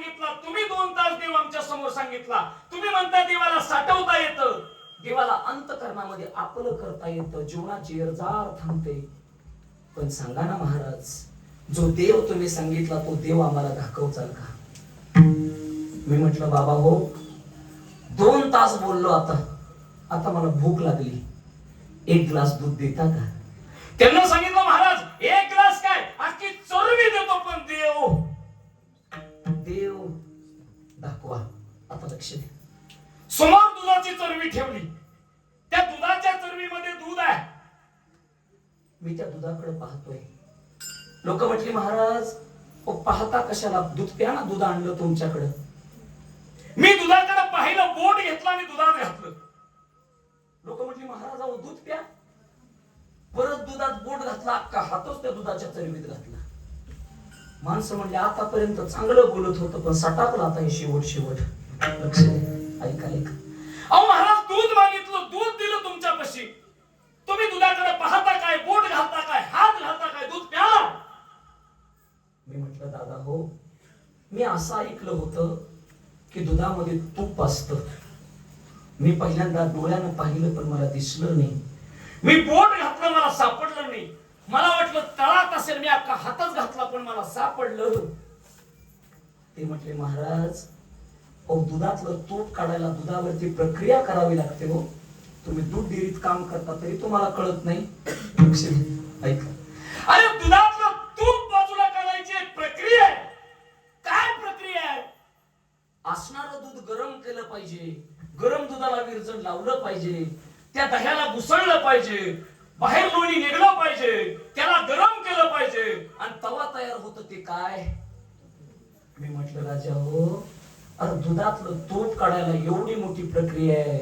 सांगितला तुम्ही दोन तास देव आमच्यासमोर सांगितला. तुम्ही म्हणता देवाला साठवता येतं. देवाला अंतकरणामध्ये आपलं करता येतं जीवनाची अर्जार थांबते. पण सांगा ना महाराज जो देव तुम्ही सांगितला तो देव आम्हाला दाखवचाल का? मी म्हटलं बाबा हो. दोन तास बोललो आता. आता मला भूक लागली. एक ग्लास दूध देता का? त्यांना सांगितलं महाराज एक दुधाची चरबी ठेवली. त्या दुधाच्या चरबीमध्ये दूध आहे. मी त्या दुधाकडे पाहतोय. लोक म्हटली महाराज ओ पाहता कशाला? दूध प्या ना दूध आणलं तुमच्याकडे. मी दुधाकडे पाहिलं बोट घेतला आणि दुधात घातलं. लोक म्हटली महाराज अहो दूध प्या. परत दुधात बोट घातला अख्खा हातच त्या दुधाच्या चरबीत घातला. माणसं म्हणले आतापर्यंत चांगलं बोलत होतं पण सटाकलं आता हे शेवट शेवट. लक्ष ऐका ऐका. अहो महाराज दूध मागितलं दूध दिलं तुमच्यापाशी. तुम्ही दुधाकडे पाहता काय बोट घालता काय हात घालता काय दूध प्याला? मी म्हटलं दादा हो. मी असं ऐकलं होतं की दुधामध्ये तूप असत. मी पहिल्यांदा डोळ्यानं पाहिलं पण मला दिसलं नाही. मी बोट घातलं मला सापडलं नाही. मला वाटलं तळात असेल मी अख्खा हातच घातला पण मला सापडलं. ते म्हटले महाराज दुधातलं तूप काढायला दुधावरती प्रक्रिया करावी लागते हो तुम्ही दूध डेअरीत काम करता तरी तुम्हाला कळत नाही. ऐका. अरे दुधातलं तूप बाजूला काढायची प्रक्रिया आहे. काय प्रक्रिया आहे? असणारं दूध गरम केलं पाहिजे गरम दुधाला विरजण लावलं पाहिजे त्या दह्याला घुसळलं पाहिजे बाहेर लोणी निघलं पाहिजे त्याला गरम केलं पाहिजे आणि तवा तयार होत ते काय? मी म्हटलं राजा हो अरे दुधातलं तूप काढायला एवढी मोठी प्रक्रिया आहे.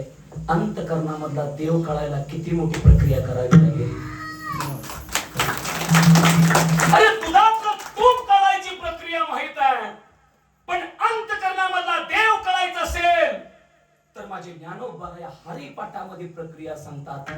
अंतकरणामधला देव काढायला किती मोठी प्रक्रिया करावी लागेल? अरे दुधातलं तूप काढायची प्रक्रिया माहीत आहे. पण अंतकरणामधला देव कळायचा असेल तर माझे ज्ञानोबा या हरिपाठामध्ये प्रक्रिया सांगतात. हे